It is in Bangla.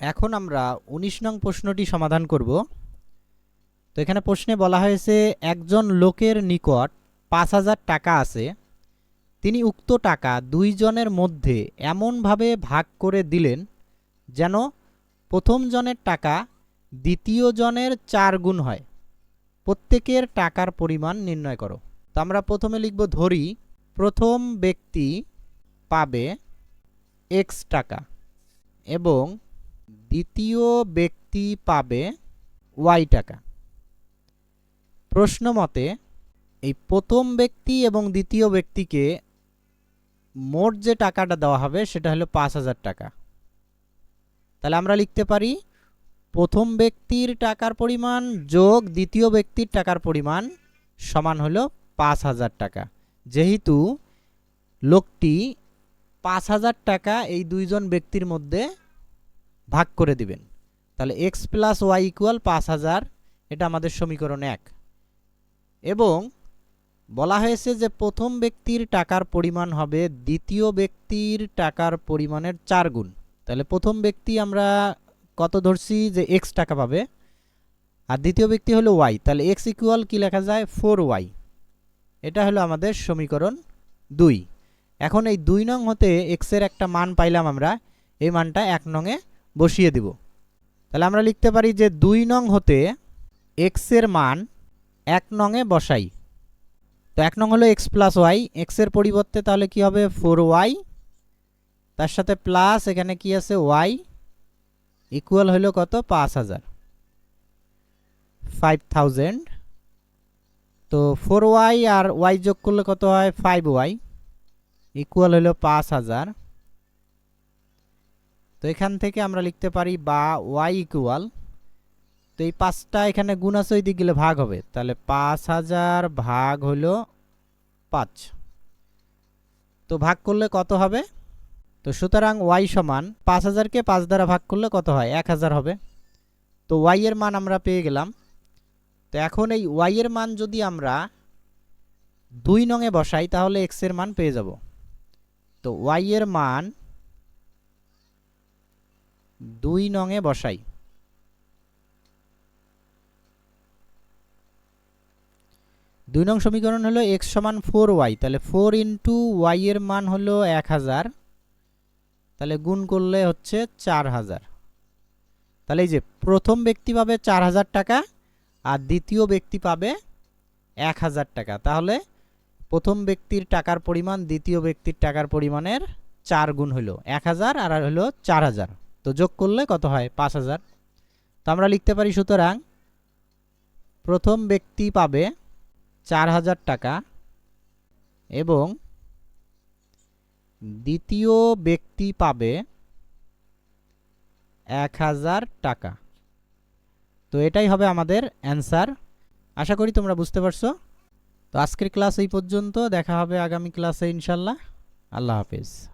এখন আমরা ১৯ নং প্রশ্নটি সমাধান করব। তো এখানে প্রশ্নে বলা হয়েছে, একজন লোকের নিকট পাঁচ হাজার টাকা আছে। তিনি উক্ত টাকা দুইজনের মধ্যে এমনভাবে ভাগ করে দিলেন যেন প্রথম জনের টাকা দ্বিতীয় জনের চার গুণ হয়। প্রত্যেকের টাকার পরিমাণ নির্ণয় করো। তো আমরা প্রথমে লিখব, ধরি, প্রথম ব্যক্তি পাবে এক্স টাকা এবং দ্বিতীয় ব্যক্তি পাবে ওয়াই টাকা। প্রশ্ন মতে, এই প্রথম ব্যক্তি এবং দ্বিতীয় ব্যক্তিকে মোট যে টাকাটা দেওয়া হবে সেটা হলো পাঁচ হাজার টাকা। তাহলে আমরা লিখতে পারি, প্রথম ব্যক্তির টাকার পরিমাণ যোগ দ্বিতীয় ব্যক্তির টাকার পরিমাণ সমান হলো পাঁচ হাজার টাকা। যেহেতু লোকটি পাঁচ হাজার টাকা এই দুইজন ব্যক্তির মধ্যে ভাগ করে দিবেন। তাহলে এক্স প্লাস ওয়াই ইকুয়াল পাঁচ হাজার, এটা আমাদের সমীকরণ এক। এবং বলা হয়েছে যে প্রথম ব্যক্তির টাকার পরিমাণ হবে দ্বিতীয় ব্যক্তির টাকার পরিমাণের চার গুণ। তাহলে প্রথম ব্যক্তি আমরা কত ধরছি যে এক্স টাকা পাবে, আর দ্বিতীয় ব্যক্তি হলো ওয়াই তাহলে এক্স ইকুয়াল কি লেখা যায়? ফোর ওয়াই এটা হলো আমাদের সমীকরণ দুই। এখন এই দুই নং হতে এক্সের একটা মান পাইলাম আমরা, এই মানটা এক নংয়ে বসিয়ে দিব। তাহলে আমরা লিখতে পারি যে দুই নং হতে এক্সের মান এক নংয়ে বসাই। তো এক নং হলো এক্স প্লাস ওয়াই এক্সের পরিবর্তে তাহলে কি হবে? ফোর ওয়াই তার সাথে প্লাস এখানে কি আছে? ওয়াই ইকুয়াল হলো কত? পাঁচ হাজার। ফাইভ থাউজেন্ড তো ফোর ওয়াই আর ওয়াই যোগ করলে কত হয়? ফাইভ ওয়াই ইকুয়াল হলো পাঁচ হাজার। তো এখান থেকে আমরা লিখতে পারি বা ওয়াই ইকুয়াল তো এই পাঁচটা এখানে গুণ আছে ওই দিক গেলে ভাগ হবে। তাহলে পাঁচ হাজার ভাগ হলো পাঁচ। তো ভাগ করলে কত হবে? তো সুতরাং ওয়াই সমান পাঁচ হাজারকে পাঁচ দ্বারা ভাগ করলে কত হয়? এক হাজার হবে। তো ওয়াই এর মান আমরা পেয়ে গেলাম। তো এখন এই ওয়াই এর মান যদি আমরা দুই নঙে বসাই, তাহলে এক্সের মান পেয়ে যাব। তো ওয়াই এর মান দুই নঙে বসাই। দুই নং সমীকরণ হলো এক্স সমান ফোর ওয়াই তাহলে ফোর ইন্টু ওয়াই এর মান হলো এক হাজার, তাহলে গুণ করলে হচ্ছে চার হাজার। তাহলে এই যে প্রথম ব্যক্তি পাবে চার হাজার টাকা, আর দ্বিতীয় ব্যক্তি পাবে এক হাজার টাকা। তাহলে প্রথম ব্যক্তির টাকার পরিমাণ দ্বিতীয় ব্যক্তির টাকার পরিমাণের চার গুণ হলো এক হাজার, আর হলো চার হাজার। তো যোগ করলে কত হয়? পাঁচ হাজার। তো আমরা লিখতে পারি সুতরাং প্রথম ব্যক্তি পাবে চার হাজার টাকা এবং দ্বিতীয় ব্যক্তি পাবে এক হাজার টাকা। তো এটাই হবে আমাদের অ্যান্সার। আশা করি তোমরা বুঝতে পারছ। তো আজকের ক্লাস এই পর্যন্ত। দেখা হবে আগামী ক্লাসে ইনশাল্লাহ। আল্লাহ হাফেজ।